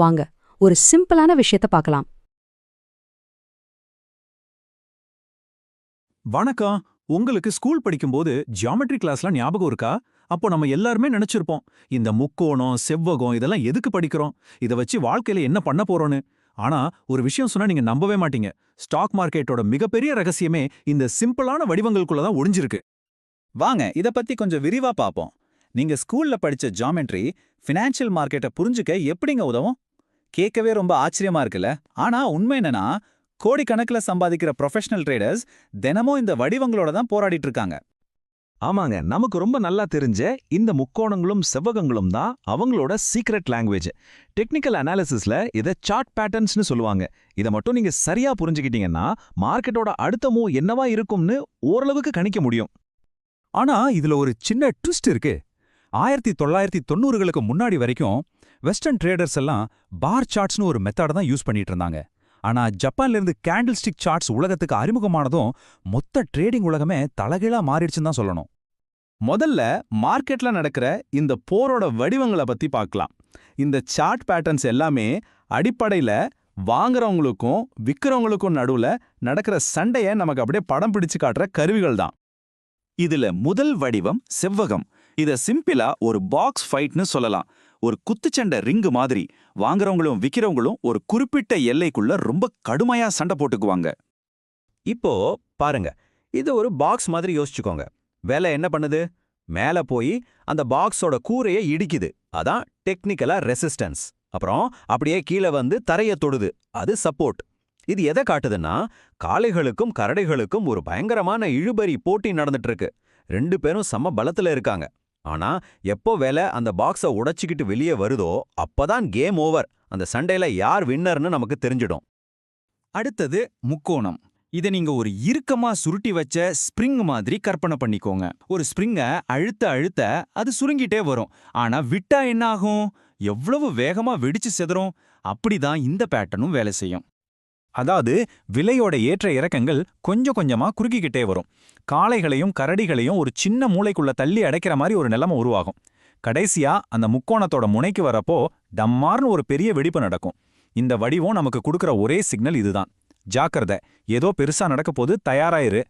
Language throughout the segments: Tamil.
வாங்க ஒரு சிம்பிளான விஷயத்த பார்க்கலாம். வணக்கம். உங்களுக்கு ஸ்கூல் படிக்கும்போது ஜியாமெட்ரி கிளாஸ்லாம் ஞாபகம் இருக்கா? அப்போ நம்ம எல்லாருமே நினைச்சிருப்போம் இந்த முக்கோணம் செவ்வகம் இதெல்லாம் எதுக்கு படிக்கிறோம்? இத வச்சு வாழ்க்கையில என்ன பண்ண போறோம்னு. ஆனா ஒரு விஷயம் சொன்னா நீங்க நம்பவே மாட்டீங்க. ஸ்டாக் மார்க்கெட்டோட மிகப்பெரிய ரகசியமே இந்த சிம்பிளான வடிவங்களுக்குள்ள தான் ஒளிஞ்சிருக்கு வாங்க இத பத்தி கொஞ்சம் விரிவா பாப்போம் நீங்க ஸ்கூல்ல படிச்ச ஜாமெட்ரி ஃபினான்ஷியல் மார்க்கெட்டை புரிஞ்சுக்க எப்படிங்க உதவும்? கேட்கவே ரொம்ப ஆச்சரியமா இருக்குல்ல? ஆனா உண்மை என்னன்னா கோடிக்கணக்குல சம்பாதிக்கிற ப்ரொஃபஷனல் ட்ரேடர்ஸ் தினமும் இந்த வடிவங்களோட தான் போராடிட்டு இருக்காங்க. ஆமாங்க. நமக்கு ரொம்ப நல்லா தெரிஞ்ச இந்த முக்கோணங்களும் செவ்வகங்களும் தான் அவங்களோட சீக்ரெட் லாங்குவேஜ் டெக்னிக்கல் அனாலிசிஸ்ல இதை சார்ட் பேட்டர்ன்ஸ்னு சொல்லுவாங்க. இதை மட்டும் நீங்க சரியா புரிஞ்சுக்கிட்டீங்கன்னா மார்க்கெட்டோட அடுத்த மூவ் என்னவா இருக்கும்னு ஓரளவுக்கு கணிக்க முடியும். ஆனா இதுல ஒரு சின்ன ட்விஸ்ட் இருக்கு. ஆயிரத்தி தொள்ளாயிரத்தி தொண்ணூறுகளுக்கு முன்னாடி வரைக்கும் வெஸ்டர்ன் ட்ரேடர்ஸ் எல்லாம் பார் சார்ட்ஸ்னு ஒரு மெத்தட தான் யூஸ் பண்ணிட்டு இருந்தாங்க. ஆனா ஜப்பான்ல இருந்து கேண்டில் ஸ்டிக் சார்ட்ஸ் உலகத்துக்கு அறிமுகமானதும் மொத்த ட்ரேடிங் உலகமே தலகீழா மாறிடுச்சுன்னு தான் சொல்லணும். முதல்ல மார்க்கெட்ல நடக்கிற இந்த போரோட வடிவங்களை பத்தி பார்க்கலாம். இந்த சார்ட் பேட்டர்ன்ஸ் எல்லாமே அடிப்படையில வாங்குறவங்களுக்கும் விற்கிறவங்களுக்கும் நடுவுல நடக்கிற சண்டைய நமக்கு அப்படியே படம் பிடிச்சு காட்டுற கருவிகள் தான். இதுல முதல் வடிவம் செவ்வகம். இத சிம்பிளா ஒரு பாக்ஸ் ஃபைட்னு சொல்லலாம். ஒரு குத்துச்சண்டை ரிங்கு மாதிரி. வாங்குறவங்களும் விக்கிறவங்களும் ஒரு குறிப்பிட்ட எல்லைக்குள்ள ரொம்ப கடுமையா சண்டை போட்டுக்குவாங்க. இப்போ பாருங்க. இது ஒரு பாக்ஸ் மாதிரி யோசிச்சுக்கோங்க. வேலை என்ன பண்ணுது? மேல போய் அந்த பாக்ஸோட கூரையை இடிக்குது. அதான் டெக்னிக்கலா ரெசிஸ்டன்ஸ் அப்புறம் அப்படியே கீழே வந்து தரைய தொடுது. அது சப்போர்ட் இது எதை காட்டுதுன்னா காளைகளுக்கும் கரடைகளுக்கும் ஒரு பயங்கரமான இழுபறி போட்டி நடந்துட்டு இருக்கு. ரெண்டு பேரும் சம பலத்துல இருக்காங்க. ஆனா எப்போ வேலை அந்த பாக்ஸை உடைச்சிக்கிட்டு வெளியே வருதோ அப்பதான் கேம் ஓவர் அந்த சண்டையில யார் வின்னர்னு நமக்கு தெரிஞ்சிடும். அடுத்தது முக்கோணம். இதை நீங்க ஒரு இறுக்கமா சுருட்டி வச்ச ஸ்ப்ரிங் மாதிரி கற்பனை பண்ணிக்கோங்க. ஒரு ஸ்ப்ரிங்க அழுத்த அழுத்த அது சுருங்கிட்டே வரும். ஆனா விட்டா என்ன ஆகும்? எவ்வளவு வேகமா வெடிச்சு செதறும்? அப்படிதான் இந்த பேட்டர்னும் வேலை செய்யும். அதாவது விலையோட ஏற்ற இறக்கங்கள் கொஞ்சம் கொஞ்சமா குறுக்கிக்கிட்டே வரும். காளைகளையும் கரடிகளையும் ஒரு சின்ன மூளைக்குள்ள தள்ளி அடைக்கிற மாதிரி ஒரு நிலைமை உருவாகும். கடைசியா அந்த முக்கோணத்தோட முனைக்கு வரப்போ டம்மார்னு ஒரு பெரிய வெடிப்பு நடக்கும். இந்த வடிவம் நமக்கு கொடுக்குற ஒரே சிக்னல் இதுதான். ஜாக்கிரத ஏதோ பெருசா நடக்க போது தயாராயிரு.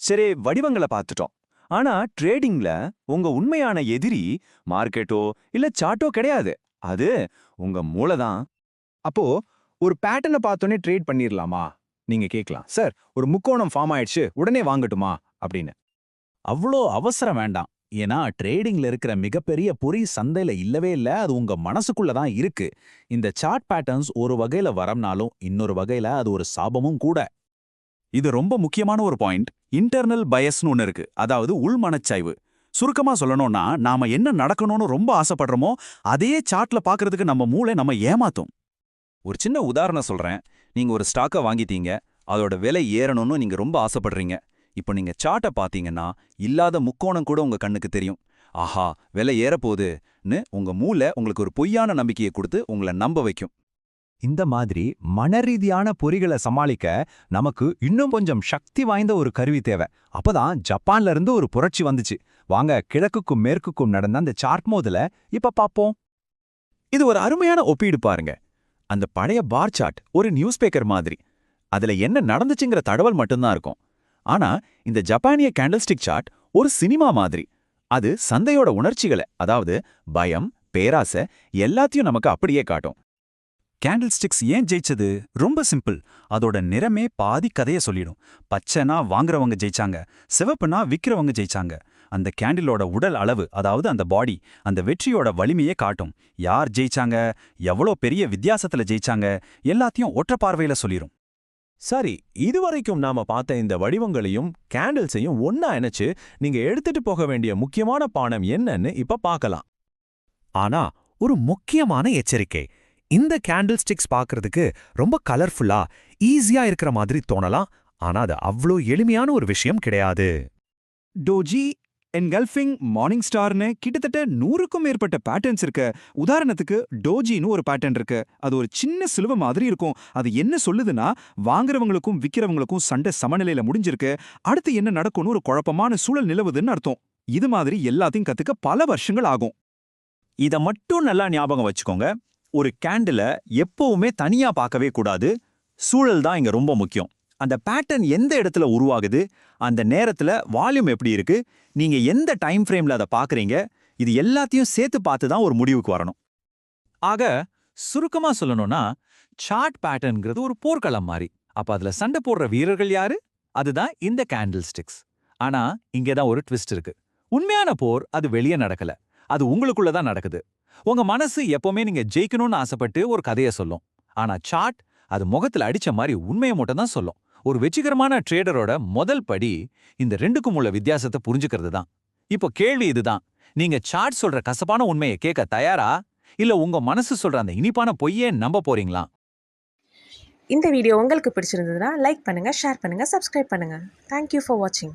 சரி வடிவங்களை பார்த்துட்டோம். ஆனா ட்ரேடிங்ல உங்க உண்மையான எதிரி மார்க்கெட்டோ இல்ல சார்ட்டோ கிடையாது. அது உங்க மூளை தான் அப்போ ஒரு பேட்டர்னை பார்த்தோன்னே ட்ரேட் பண்ணிரலாமா? நீங்க கேட்கலாம் சார் ஒரு முக்கோணம் ஃபார்ம் ஆயிடுச்சு உடனே வாங்கட்டுமா? அப்படின்னு. அவ்வளோ அவசரம் வேண்டாம். ஏன்னா ட்ரேடிங்ல இருக்கிற மிகப்பெரிய பொறி சந்தையில இல்லவே இல்ல அது உங்க மனசுக்குள்ள தான் இருக்கு. இந்த சார்ட் பேட்டர்ன்ஸ் ஒரு வகையில வரம்னாலும் இன்னொரு வகையில அது ஒரு சாபமும் கூட. இது ரொம்ப முக்கியமான ஒரு பாயிண்ட் இன்டர்னல் பயஸ்னு ஒன்று இருக்கு. அதாவது உள் மனச்சாய்வு. சுருக்கமா சொல்லணும்னா நாம என்ன நடக்கணும்னு ரொம்ப ஆசைப்படுறோமோ அதையே சார்ட்ல பாக்குறதுக்கு நம்ம மூளை நம்ம ஏமாத்தும். ஒரு சின்ன உதாரணம் சொல்றேன். நீங்க ஒரு ஸ்டாக்கை வாங்கிட்டீங்க. அதோட விலை ஏறணும்னு நீங்க ரொம்ப ஆசைப்படுறீங்க. இப்போ நீங்க சார்ட்டை பார்த்தீங்கன்னா இல்லாத முக்கோணம் கூட உங்க கண்ணுக்கு தெரியும். ஆஹா விலை ஏறப்போகுதுன்னு உங்க மூளை உங்களுக்கு ஒரு பொய்யான நம்பிக்கையை கொடுத்து உங்களை நம்ப வைக்கும். இந்த மாதிரி மனரீதியான பொறிகளை சமாளிக்க நமக்கு இன்னும் கொஞ்சம் சக்தி வாய்ந்த ஒரு கருவி தேவை. அப்பதான் ஜப்பான்ல இருந்து ஒரு புரட்சி வந்துச்சு. வாங்க கிழக்குக்கும் மேற்குக்கும் நடந்த அந்த சார்ட் மோதுல இப்ப பாப்போம் இது ஒரு அருமையான ஒப்பீடு பாருங்க. அந்த பழைய பார் சார்ட் ஒரு நியூஸ் பேப்பர் மாதிரி. அதுல என்ன நடந்துச்சுங்கிற தடவல் மட்டும்தான் இருக்கும். ஆனா இந்த ஜப்பானிய கேண்டல்ஸ்டிக் சார்ட் ஒரு சினிமா மாதிரி. அது சந்தையோட உணர்ச்சிகளை அதாவது பயம் பேராசை எல்லாத்தையும் நமக்கு அப்படியே காட்டும். கேண்டில்ஸ்டிக்ஸ் ஏன் ஜெயிச்சது? ரொம்ப சிம்பிள் அதோட நிறமே பாதி கதைய சொல்லிடும். பச்சைனா வாங்குறவங்க ஜெயிச்சாங்க. சிவப்புனா விற்கிறவங்க ஜெயிச்சாங்க. அந்த கேண்டிலோட உடல் அளவு அதாவது அந்த பாடி அந்த வெற்றியோட வலிமையே காட்டும். யார் ஜெயிச்சாங்க? எவ்வளோ பெரிய வித்தியாசத்துல ஜெயிச்சாங்க? எல்லாத்தையும் ஒற்ற பார்வையில சொல்லிரும். சரி இதுவரைக்கும் நாம பார்த்த இந்த வடிவங்களையும் கேண்டில்ஸையும் ஒன்னா இணைச்சு நீங்க எடுத்துட்டு போக வேண்டிய முக்கியமான பானம் என்னன்னு இப்ப பார்க்கலாம். ஆனா ஒரு முக்கியமான எச்சரிக்கை. இந்த கேண்டில் ஸ்டிக்ஸ் பார்க்கறதுக்கு ரொம்ப கலர்ஃபுல்லா ஈஸியா இருக்கிற மாதிரி தோணலாம். ஆனா அது அவ்வளோ எளிமையான ஒரு விஷயம் கிடையாது. டோஜி என்கல்ஃபிங் மார்னிங் ஸ்டார்னு கிட்டத்தட்ட நூறுக்கும் மேற்பட்ட பேட்டர்ன்ஸ் இருக்கு. உதாரணத்துக்கு டோஜின்னு ஒரு பேட்டர்ன் இருக்கு. அது ஒரு சின்ன சிலுவை மாதிரி இருக்கும். அது என்ன சொல்லுதுன்னா வாங்குறவங்களுக்கும் விற்கிறவங்களுக்கும் சண்டை சமநிலையில முடிஞ்சிருக்கு. அடுத்து என்ன நடக்கும்னு ஒரு குழப்பமான சூழல் நிலவுதுன்னு அர்த்தம். இது மாதிரி எல்லாத்தையும் கத்துக்க பல வருஷங்கள் ஆகும். இத மட்டும் நல்லா ஞாபகம் வச்சுக்கோங்க. ஒரு கேண்டில எப்பவுமே தனியா பார்க்கவே கூடாது. சூழல் தான் இங்க ரொம்ப முக்கியம். அந்த பேட்டர்ன் எந்த இடத்துல உருவாகுது? அந்த நேரத்துல வால்யூம் எப்படி இருக்கு? நீங்க எந்த டைம் ஃப்ரேம்ல அதை பாக்குறீங்க? இது எல்லாத்தையும் சேர்த்து பார்த்து தான் ஒரு முடிவுக்கு வரணும். ஆக சுருக்கமா சொல்லணும்னா சார்ட் பேட்டர்ன்ங்கிறது ஒரு போர்க்களம் மாதிரி அப்ப அதுல சண்டை போடுற வீரர்கள் யாரு? அதுதான் இந்த கேண்டில் ஸ்டிக்ஸ் ஆனா இங்கதான் ஒரு ட்விஸ்ட் இருக்கு. உண்மையான போர் அது வெளியே நடக்கல. அது உங்களுக்குள்ள தான் நடக்குது. உங்க மனசு எப்பவுமே நீங்க ஜெயிக்கணும்னு ஆசைப்பட்டு ஒரு கதையை சொல்லும். ஆனா சார்ட் அது முகத்துல அடிச்ச மாதிரி உண்மையை மட்டும் தான் சொல்லும். ஒரு வெற்றிகரமான ட்ரேடரோட முதல் படி இந்த ரெண்டுக்கும் உள்ள வித்தியாசத்தை புரிஞ்சுக்கிறது தான் இப்போ கேள்வி இதுதான். நீங்க சார்ட் சொல்ற கசப்பான உண்மையை கேட்க தயாரா? இல்ல உங்க மனசு சொல்ற அந்த இனிப்பான பொய்யே நம்ப போறீங்களா? இந்த வீடியோ உங்களுக்கு பிடிச்சிருந்ததுன்னா லைக் பண்ணுங்க ஷேர் பண்ணுங்க சப்ஸ்கிரைப் பண்ணுங்க. தேங்க்யூ ஃபார் வாட்சிங்